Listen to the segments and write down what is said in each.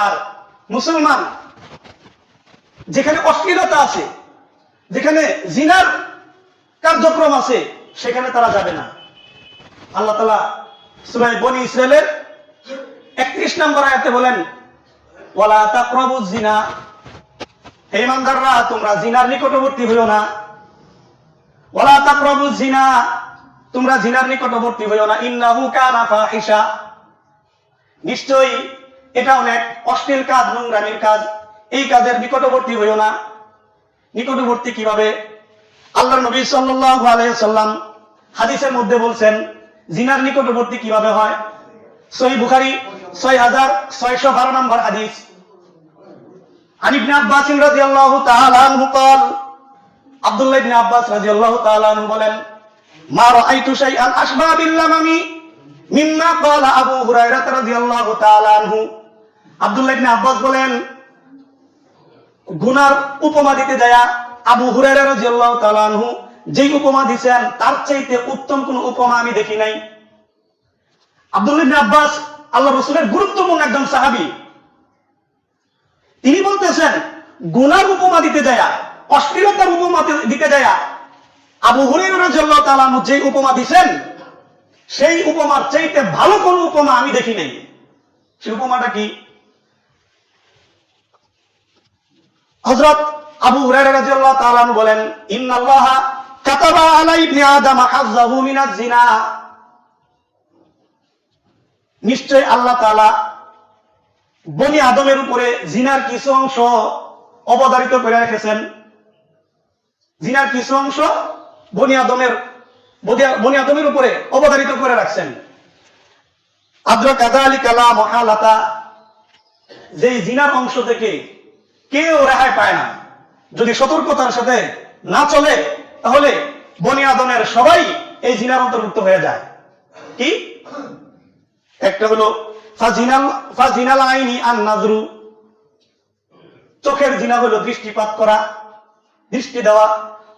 আর মুসলমান, যেখানে অশ্লীলতা আছে, যেখানে জিনার কার্যক্রম আছে, সেখানে তারা যাবে না। আল্লাহ তালা সুরাই বনি ইসরায়েলের একত্রিশ নম্বর আয়াতে বলেন, ওয়ালা জিনা হে তোমরা জিনার নিকটবর্তী হইও না। ওয়ালা তাকরাবু জিনা তোমরা জিনার নিকটবর্তী হইও না। কানা ফাহিশা নিশ্চয়ই এটা অনেক অশ্লীল কাজ নোংরামির কাজ এই কাজের নিকটবর্তী হইও না নিকটবর্তী কিভাবে আল্লাহ নবী সাল্লাল্লাহু আলাইহি সাল্লাম হাদিসের মধ্যে বলছেন জিনার নিকটবর্তী কিভাবে হয় সহি বুখারী ছয় হাজার ছয়শো বারো নম্বর হাদিস عن ابن عباس رضي الله تعالى عنه قال عبد الله بن عباس رضي الله تعالى عنه বলেন ما رأيت شيئا أشبه باللمم مما قال أبو هريرة رضي الله تعالى عنه আব্দুল্লাহ ইবনে আব্বাস বলেন, গুনার উপমা দিতে দেয়া আবু হুরায়রা রাদিয়াল্লাহু তাআলা আনহু যেই উপমা দিছেন, তার চাইতে উত্তম কোন উপমা আমি দেখি নাই। আব্দুল্লাহ ইবনে আব্বাস আল্লাহ গুরুত্বপূর্ণ একজন সাহাবী। তিনি বলতেছেন, গুনার উপমা দিতে দেয়া অশ্লীলতার উপমা দিতে দেয়া আবু হুরায়রা রাদিয়াল্লাহু তাআলা আনহু যে উপমা দিছেন, সেই উপমার চাইতে ভালো কোন উপমা আমি দেখি নাই। সেই উপমাটা কি? হযরত আবু হুরায়রা রাদিয়াল্লাহু তাআলা বলেন, ইন্নাল্লাহা কাতাবা আলা ইবনি আদম হাযযাহু মিনাজ জিনা নিশ্চয় আল্লাহ তাআলা বনি আদমের উপরে জিনার কিছু অংশ অবধারিত করে রেখেছেন। জিনার কিছু অংশ বনি আদমের, বনি- আদমের উপরে অবধারিত করে রাখছেন। আদ্র কাদা আলী কালা মহালাতা যে জিনার অংশ থেকে কেউ রেহাই পায় না। যদি সতর্কতার সাথে না চলে, তাহলে বনি আদমের সবাই এই জিনার অন্তর্ভুক্ত হয়ে যায়। কি? একটা হলো, ফাজিনাল আইনি নাজরু। চোখের জিনা হলো দৃষ্টিপাত করা, দৃষ্টি দেওয়া।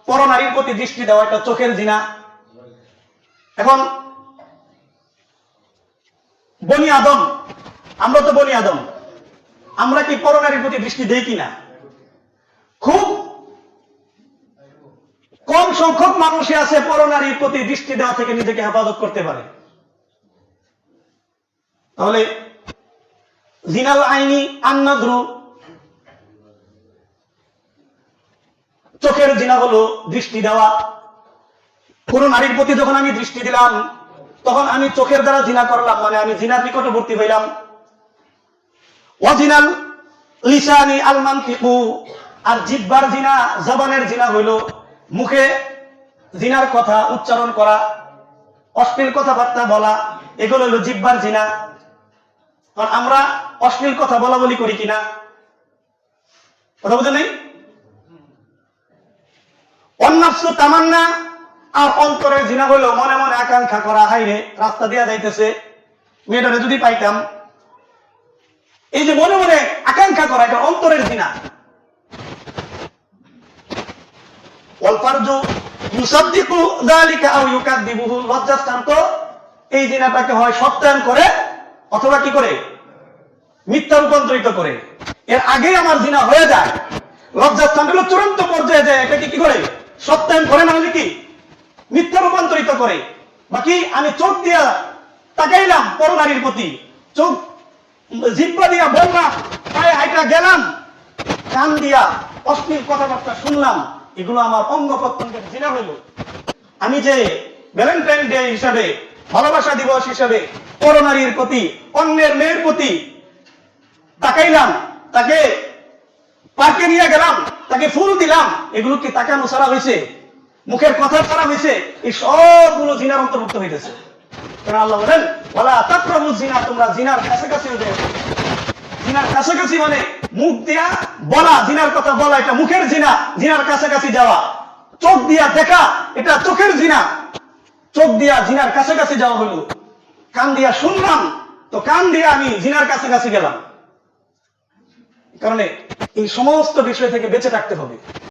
পরনারীর প্রতি দৃষ্টি দেওয়া এটা চোখের জিনা। এখন, বনি আদম, আমরা তো বনি আদম। আমরা কি পরনারীর প্রতি দৃষ্টি দেই কিনা? খুব কম সংখ্যক মানুষই আছে পরনারীর প্রতি দৃষ্টি দেওয়া থেকে নিজেকে হেফাজত করতে পারে। তাহলে জিনাল আইনি আন্নাদ্রু চোখের জিনা হলো দৃষ্টি দেওয়া। কোন নারীর প্রতি যখন আমি দৃষ্টি দিলাম, তখন আমি চোখের দ্বারা জিনা করলাম মানে আমি জিনার নিকটবর্তী হইলাম। ওয়াজিনাল লিসানি আলমান আর জিব্বার জিনা, জবানের জিনা হইল মুখে জিনার কথা উচ্চারণ করা, অশ্লীল কথাবার্তা বলা, এগুলো হলো জিব্বার জিনা। কারণ আমরা অশ্লীল কথা বলা বলি করি কিনা? কথা বুঝে নেই? অন্নাফসু তামান্না, আর অন্তরের জিনা হইল মনে মনে আকাঙ্ক্ষা করা হাইরে রাস্তা দিয়া যাইতেছে। মেয়েটারে যদি পাইতাম এই যে মনে মনে আকাঙ্ক্ষা করা, এটা অন্তরের যালিকা আও এই জিনাটাকে হয় সত্যায়ন করে, অথবা কি করে? মিথ্যা রূপান্তরিত করে। এর আগে আমার জিনা হয়ে যায়। লজ্জাস্থান হলো চূড়ান্ত পর্যায়ে যায়, এটাকে কি করে? সত্যায়ন করে না হলে কি? মিথ্যা রূপান্তরিত করে। বাকি আমি চোখ দিয়া তাকাইলাম পরনারীর প্রতি। চোখ জিব্বা দিয়া বললাম পায়ে হাইটা গেলাম, কান দিয়া অশ্লীল কথাবার্তা শুনলাম, এগুলো আমার অঙ্গ প্রত্যঙ্গের জিনা হইল। আমি যে ভ্যালেন্টাইন ডে হিসাবে, ভালোবাসা দিবস হিসাবে পরনারীর প্রতি, অন্যের মেয়ের প্রতি তাকাইলাম, তাকে পার্কে নিয়ে গেলাম, তাকে ফুল দিলাম, এগুলো কি তাকানো ছাড়া হয়েছে মুখের কথা ছাড়া হয়েছে এই সবগুলো জিনার অন্তর্ভুক্ত হইতেছে। আল্লাহ বলেন বলা জিনা, তোমরা জিনার কাছাকাছি জিনার কাছাকাছি মানে মুখ দিয়া বলা, জিনার কথা বলা, এটা মুখের জিনা, জিনার কাছাকাছি যাওয়া। চোখ দিয়া দেখা, এটা চোখের জিনা। চোখ দিয়া জিনার কাছাকাছি যাওয়া হলো। কান দিয়া শুনলাম, তো কান আমি জিনার কাছাকাছি গেলাম। কারণে এই সমস্ত বিষয় থেকে বেঁচে থাকতে হবে।